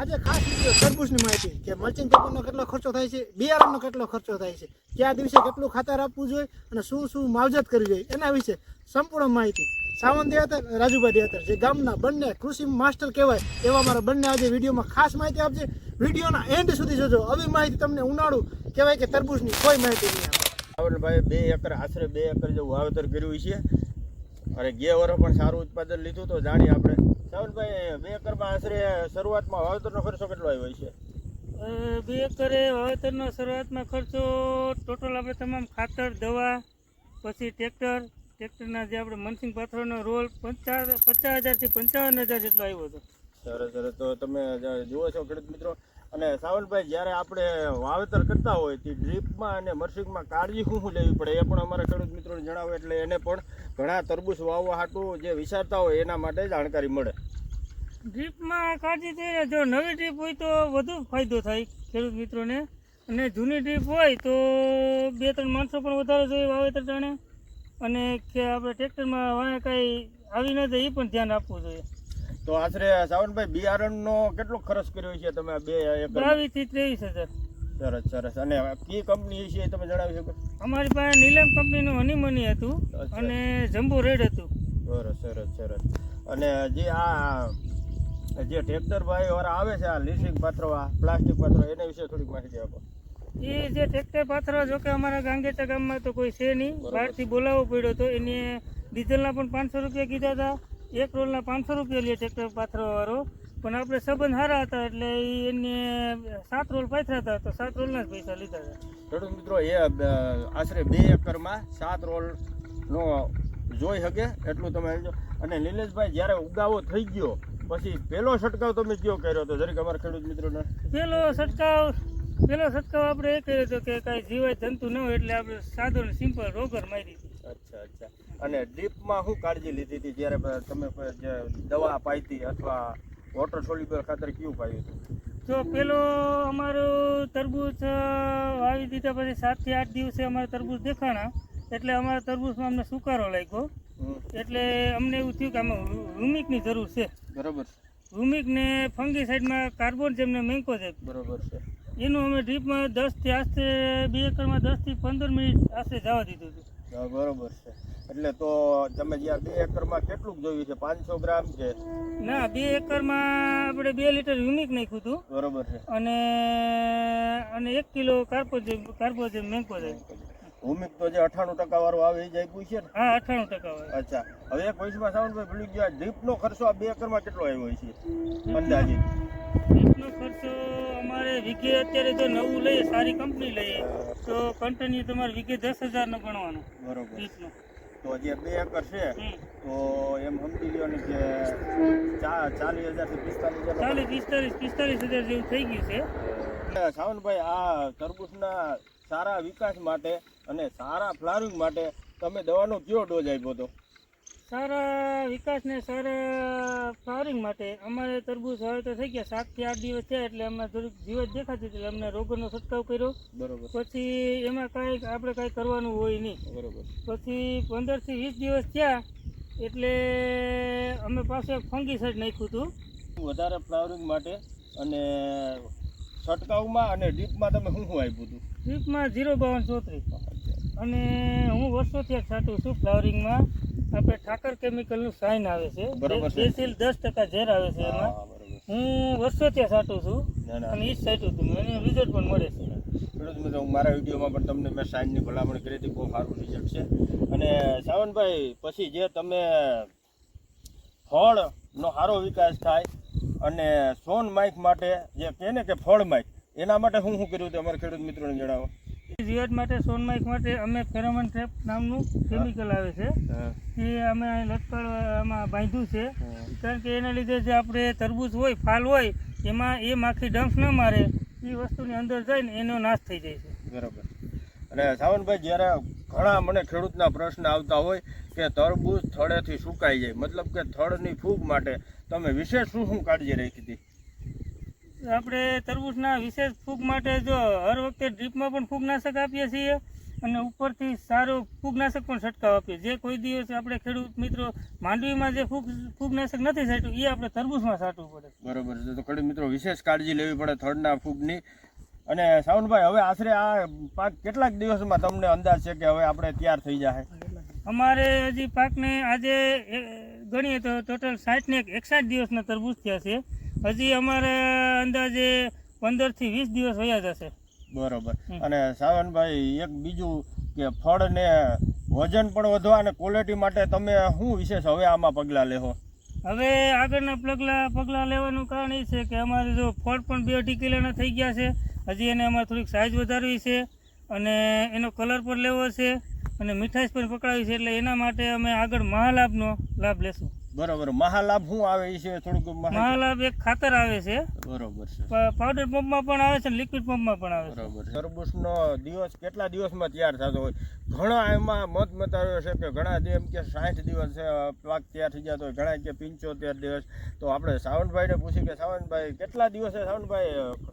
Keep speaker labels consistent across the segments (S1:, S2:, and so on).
S1: આજે ખાસ તરબૂચની માહિતી કે મલ્ચિંગ પેપરનો કેટલો ખર્ચો થાય છે, બિયારણનો કેટલો ખર્ચો થાય છે, કયા દિવસે કેટલું ખાતર આપવું જોઈએ અને શું શું માવજત કરવી જોઈએ, એના વિશે સંપૂર્ણ માહિતી સાવંત દેવતર, રાજુભાઈ દેવતર, જે ગામના બંને કૃષિ માસ્ટર કહેવાય, એવા મારા બંને આજે વિડીયોમાં ખાસ માહિતી આપજે. વિડીયોના એન્ડ સુધી જોજો. આવી માહિતી તમને ઉનાળુ કહેવાય કે તરબૂચની કોઈ માહિતી નહીં આવે
S2: ભાઈ બે એકર, આશરે બે એકર જેવું વાવેતર કર્યું છે. અને ગે વર્ષ પણ સારું ઉત્પાદન લીધું તો જાણીએ આપણે. સાવલભાઈ બે એકરમાં આશરે શરૂઆતમાં વાવેતરનો ખર્ચો કેટલો આવ્યો છે
S3: બે એકરે વાવેતરનો શરૂઆતમાં ખર્ચો ટોટલ આપણે તમામ ખાતર દવા પછી ટ્રેક્ટર. ટ્રેક્ટરના જે આપણે મનસિંગ પાથરોનો રોલ પંચા પચાસ હજારથી પંચાવન હજાર જેટલો આવ્યો હતો.
S2: સરસ સરસ. તો તમે જુઓ છો ખેડૂત મિત્રો અને સાવનભાઈ જ્યારે આપણે વાવેતર કરતા હોય, તે ડ્રીપમાં અને મર્સિંગમાં કાળજી શું શું લેવી પડે એ પણ અમારા ખેડૂત મિત્રોને જણાવે, એટલે એને પણ ઘણા તરબૂચ વાવવા હાટું જે વિચારતા હોય, એના માટે જાણકારી મળે.
S3: ડ્રીપમાં કાળજી થઈ જો નવી ડ્રીપ હોય તો વધુ ફાયદો થાય ખેડૂત મિત્રોને. અને જૂની ડ્રીપ હોય તો બે ત્રણ માણસો પણ વધારે જોઈએ વાવેતર જાણે. અને કે આપણે ટ્રેક્ટરમાં કાંઈ આવી ન જાય, એ પણ ધ્યાન આપવું જોઈએ.
S2: તો આશરે સાવનભાઈ બિયારણનો કેટલો ખર્ચ કર્યો છે તમે બે
S3: બાવીસથી ત્રેવીસ હજાર.
S2: સરસ સરસ. અને કઈ કંપની છે તમે જણાવી શકો?
S3: અમારી પાસે નીલમ કંપનીનું હનીમની હતું અને જમ્બુ રેડ હતું.
S2: સરસ સરસ સરસ. અને જે આ જે ટ્રેક્ટર ભાઈ વાળા આવે છે આ લીસિંગ પાત્રો આ પ્લાસ્ટિક પાત્રો એના વિશે થોડીક માહિતી આપો.
S3: એ જે ટ્રેક્ટર પાથરો જો કે અમારા ગાંગેતા ગામમાં તો કોઈ છે નહીં. બહારથી બોલાવવો પડ્યો હતો એને ડીઝલના પણ પાંચસો રૂપિયા કીધા હતા. એક રોલના પાંચસો રૂપિયા લે ટ્રેક્ટર પાથરવાવાળો પણ આપણે સંબંધ સારા હતા એટલે એને સાત રોલ પાથરા હતા તો સાત રોલના જ પૈસા લીધા હતા.
S2: ખેડૂત મિત્રો એ આશરે બે એકરમાં સાત રોલનો જોઈ શકે એટલું તમે અને નિલેશભાઈ જ્યારે ઉગાવો થઈ ગયો પછી પહેલો છંટકાવ તમે કયો કર્યો હતો? જરીક અમારા ખેડૂત મિત્રોને.
S3: પહેલો છંટકાવ પહેલો છંટકાવ આપણે એ કર્યો હતો કે કાંઈ જીવાય જંતુ ન હોય એટલે આપણે સાદો સિમ્પલ રોગર મારી.
S2: અચ્છા અચ્છા. અને ડ્રીપમાં શું કાળજી લીધી હતી જ્યારે તમે જે દવા પાઈતી અથવા વોટર સોલ્યુબલ ખાતર કયું પાયું હતું?
S3: જો પેલો અમારું તરબૂચ વાવી દીધા પછી સાતથી આઠ દિવસે અમારે તરબૂચ દેખાણા. એટલે અમારા તરબૂચમાં અમને સુકારો લાગ્યો. એટલે અમને એવું થયું કે આમાં રૂમિકની જરૂર છે.
S2: બરોબર
S3: રૂમિક ને ફંગી સાઈડમાં કાર્બન જેમને મેંકો છે
S2: બરોબર છે.
S3: એનું અમે ડ્રીપમાં દસથી આશરે બે એકરમાં દસથી પંદર મિનિટ આશરે જવા દીધું હતું.
S2: બરોબર છે. એટલે તો તમે જ્યાં બે એકરમાં કેટલું જોયું છે? પાંચસો ગ્રામ છે?
S3: ના બે એકરમાં આપણે બે લીટર યુનિક નાખ્યું હતું.
S2: બરોબર છે.
S3: અને અને એક કિલો કાર્બોજેમ કાર્બોજેમ મેંકો છે
S2: ભૂમિક તો જે અઠાણું ટકા વાળો આવે એ જ આપ્યું છે ને?
S3: હા અઠ્ઠાણું ટકા વાળો.
S2: અચ્છા. હવે એક વયસમાં સાવનભાઈ ભૂલી ગયા ડ્રીપનો ખર્ચો આ બે એકરમાં કેટલો આવ્યો છે અંદાજે.
S3: અમારે વીઘે અત્યારે જો નવું લઈએ સારી કંપની લઈએ તો કન્ટિન્યુ તમારે વીઘે દસ હજારનો ગણવાનો.
S2: બરોબર. તો જે બે એકર છે તો એમ સમજી લ્યો ને કે ચાલીસ હજારથી પિસ્તાલીસ હજાર
S3: ચાલીસ પિસ્તાલીસ પિસ્તાલીસ હજાર જેવું થઈ ગયું છે.
S2: સાવનભાઈ આ તરબૂચના સારા વિકાસ માટે અને સારા ફ્લાવરિંગ માટે તમે દવાનો કયો ડોઝ આપ્યો હતો?
S3: સારા વિકાસને સારા ફ્લાવરિંગ માટે અમારે તરબૂચ હવે તો થઈ ગયા. સાતથી આઠ દિવસ થયા એટલે અમને થોડીક જીવત દેખાતી એટલે અમને રોગોનો છંટકાવ કર્યો.
S2: બરોબર.
S3: પછી એમાં કાંઈક આપણે કાંઈ કરવાનું હોય નહીં.
S2: બરોબર.
S3: પછી પંદરથી વીસ દિવસ થયા એટલે અમે પાસે એક ફંગીસાઇડ નાખ્યું હતું.
S2: વધારે ફ્લાવરિંગ માટે અને છંટકાવમાં અને ડીપમાં તમે શું શું આપ્યું હતું?
S3: ડીપમાં ઝીરો બાવન ચોત્રીસ. અને હું વર્ષોથી આ છાંટું છું ફ્લાવરિંગમાં. આપણે ઠાકર કેમિકલનું સાઇન આવે છે.
S2: છે.
S3: દસ ટકા ઝેર આવે છે એમાં.
S2: હું
S3: વર્ષો ત્યાં સાટું છું અને એ જ છાંટ્યું છું એનું રિઝલ્ટ પણ મળે છે.
S2: હું મારા વિડીયોમાં પણ તમને મેં સાઇનની ભલામણ કરી હતી. બહુ સારું રિઝલ્ટ છે. અને સાવનભાઈ પછી જે તમે ફળનો સારો વિકાસ થાય અને સોન માઇક માટે જે કહે ને કે ફળ માઇક એના માટે હું શું કર્યું હતું? અમારા ખેડૂત મિત્રોને જણાવો.
S3: જીવાત માટે સોનમાઇક માટે અમે ફેરોમન ટ્રેપ નામનું કેમિકલ આવે છે. એ અમે લટકડ આમાં બાંધ્યું છે. કારણ કે એના લીધે જે આપણે તરબૂચ હોય ફાલ હોય એમાં એ માખી ડંફ ન મારે એ વસ્તુની અંદર જઈને એનો નાશ થઈ જાય છે.
S2: બરાબર. અને સાવનભાઈ જ્યારે ઘણા મને ખેડૂતના પ્રશ્ન આવતા હોય કે તરબૂચ થડેથી સુકાઈ જાય મતલબ કે થળની ફૂગ માટે તમે વિશેષ શું શું કાળજી રાખી હતી?
S3: આપણે તરબૂચના વિશેષ ફૂગ માટે જો હર વખતે ડ્રીપમાં પણ ફૂગનાશક આપીએ છીએ અને ઉપરથી સારો ફૂગનાશક પણ છંટકાવ આપીએ. જે કોઈ દિવસ આપણે ખેડૂત મિત્રો માંડવીમાં જે ફૂગ ફૂગનાશક નથી છાંટ્યું એ આપણે તરબૂચમાં છાંટવું પડે.
S2: બરોબર છે. તો ખેડૂત મિત્રો વિશેષ કાળજી લેવી પડે થડના ફૂગની. અને સાવનભાઈ હવે આશરે આ પાક કેટલાક દિવસમાં તમને અંદાજ છે કે હવે આપણે તૈયાર થઈ જાય
S3: અમારે હજી પાકને આજે ગણીએ તો ટોટલ સાઠ ને એકસાઠ દિવસના તરબૂચ થયા છે. હજી અમારે અંદાજે પંદરથી વીસ દિવસ વયા જશે.
S2: બરોબર. અને સાવનભાઈ એક બીજું કે ફળ ને વજન પણ વધવા અને ક્વોલિટી માટે તમે શું વિશેષ હવે આમાં પગલાં લેહો?
S3: હવે આગળના પગલાં પગલાં લેવાનું કારણ એ છે કે અમારે જો ફળ પણ બે અઢી કિલોના થઈ ગયા છે. હજી એને અમારે થોડીક સાઇઝ વધારવી છે અને એનો કલર પણ લેવો છે અને મીઠાશ પણ પકડાવી છે એટલે એના માટે અમે આગળ મહાલાભનો લાભ લેશું.
S2: બરોબર. મહાલાભ શું આવે છે થોડુંક
S3: મહાલાભ એક ખાતર આવે છે.
S2: બરોબર છે.
S3: પાવડર પંપમાં પણ આવે છે લિક્વિડ પંપમાં પણ આવે છે.
S2: બરોબર તરબૂચનો દિવસ કેટલા દિવસમાં તૈયાર થતો હોય? ઘણા એમાં મત મતાવ્યો છે કે ઘણા જે એમ કે સાઠ દિવસ પાક તૈયાર થઈ જતો હોય ઘણા કે પંચોતેર દિવસ. તો આપણે સાવનભાઈને પૂછી કે સાવનભાઈ કેટલા દિવસે સાવનભાઈ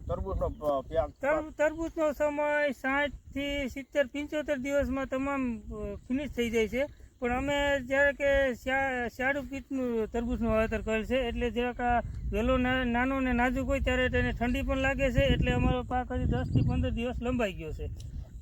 S2: તરબૂચનો પ- પ્યા-
S3: તર- તરબૂચનો સમય સાઠથી સિત્તેર પંચોતેર દિવસમાં તમામ ફિનિશ થઈ જાય છે. પણ અમે જ્યારે કે શિયાળુ પિત્તનું તરબૂચનું વાવેતર કરેલ છે, એટલે જરાક આ વહેલો નાનો ને નાજુક હોય ત્યારે તેને ઠંડી પણ લાગે છે, એટલે અમારો પાક હજી દસથી પંદર દિવસ લંબાઈ ગયો છે.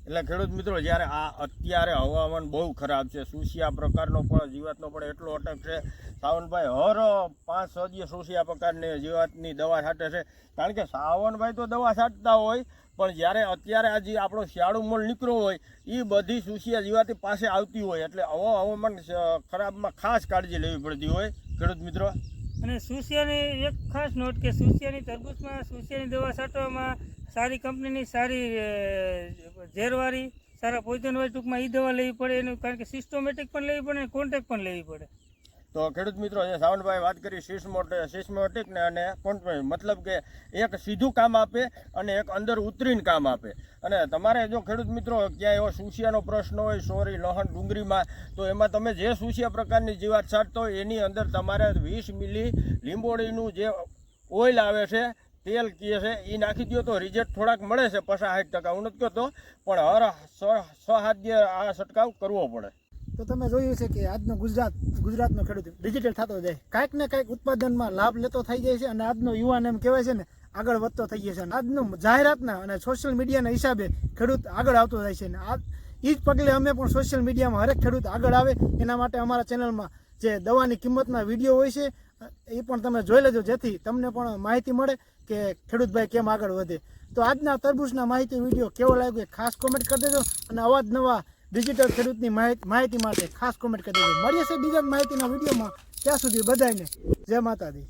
S2: એટલે ખેડૂત મિત્રો, જ્યારે આ અત્યારે હવામાન બહુ ખરાબ છે, સુશિયા પ્રકારનો પણ, જીવાતનો પણ એટલો અટક છે. સાવનભાઈ, હર પાંચ, છ દિવસ સુશિયા પ્રકારની જીવાતની દવા છાંટે છે. કારણ કે સાવનભાઈ તો દવા છાંટતા હોય પણ જ્યારે અત્યારે આ જે આપણો શિયાળો મોલ નીકળ્યો હોય એ બધી સુશિયા જીવાતી પાસે આવતી હોય, એટલે આવો હવામાન ખરાબમાં ખાસ કાળજી લેવી પડતી હોય. ખેડૂત મિત્રો.
S3: અને સુશિયાની એક ખાસ નોટ કે સુશિયાની તરબૂચમાં, સુશિયાની દવા છાંટવામાં, સારી કંપનીની સારી ઝેરવાળી સારા પોઈઝનવાળી ટૂંકમાં એ દવા લેવી પડે, એનું કારણ કે સિસ્ટોમેટિક પણ લેવી પડે અને કોન્ટેક્ટ પણ લેવી પડે.
S2: તો ખેડૂત મિત્રો જે સાવંતભાઈ વાત કરી સિસ્મોટ સિસ્મોટિક ને અને કોન્ટ્રોલ. મતલબ કે એક સીધું કામ આપે અને એક અંદર ઉતરીને કામ આપે. અને તમારે જો ખેડૂત મિત્રો, ક્યાંય એવો સુશિયાનો પ્રશ્ન હોય, સોરી, લહણ ડુંગળીમાં, તો એમાં તમે જે સુશિયા પ્રકારની જીવાત છાંટતો હોય, એની અંદર તમારે વીસ મિલી લીંબોળીનું જે ઓઇલ આવે છે, તેલ કહે છે એ નાખી દો તો રિઝલ્ટ થોડાક મળે છે પચાસ સાઠ ટકા. હું નથી કહેતો, પણ હર છ આ છંટકાવ કરવો પડે.
S1: તો તમે જોયું છે કે આજનો ગુજરાત, ગુજરાતનો ખેડૂત ડિજિટલ થતો જાય. કાંઈક ને કાંઈક ઉત્પાદનમાં લાભ લેતો થઈ જાય છે અને આજનો યુવાન એમ કહેવાય છે ને, આગળ વધતો થઈ જાય છે. આજનું જાહેરાતના અને સોશિયલ મીડિયાના હિસાબે ખેડૂત આગળ આવતો જાય છે. અને આ એ જ પગલે અમે પણ સોશિયલ મીડિયામાં હરેક ખેડૂત આગળ આવે. એના માટે અમારા ચેનલમાં જે દવાની કિંમતના વીડિયો હોય છે, એ પણ તમે જોઈ લેજો. જેથી તમને પણ માહિતી મળે કે ખેડૂતભાઈ કેમ આગળ વધે. તો આજના તરબૂચના માહિતી વીડિયો કેવો લાગ્યો ખાસ કોમેન્ટ કરી દેજો. અને અવાજ નવા ડિજિટલ ખેડૂતની માહિતી માટે ખાસ કોમેન્ટ કરી દેજો. મળીએ છે બીજા માહિતીના વિડીયોમાં. ત્યાં સુધી બધાને જય માતાજી.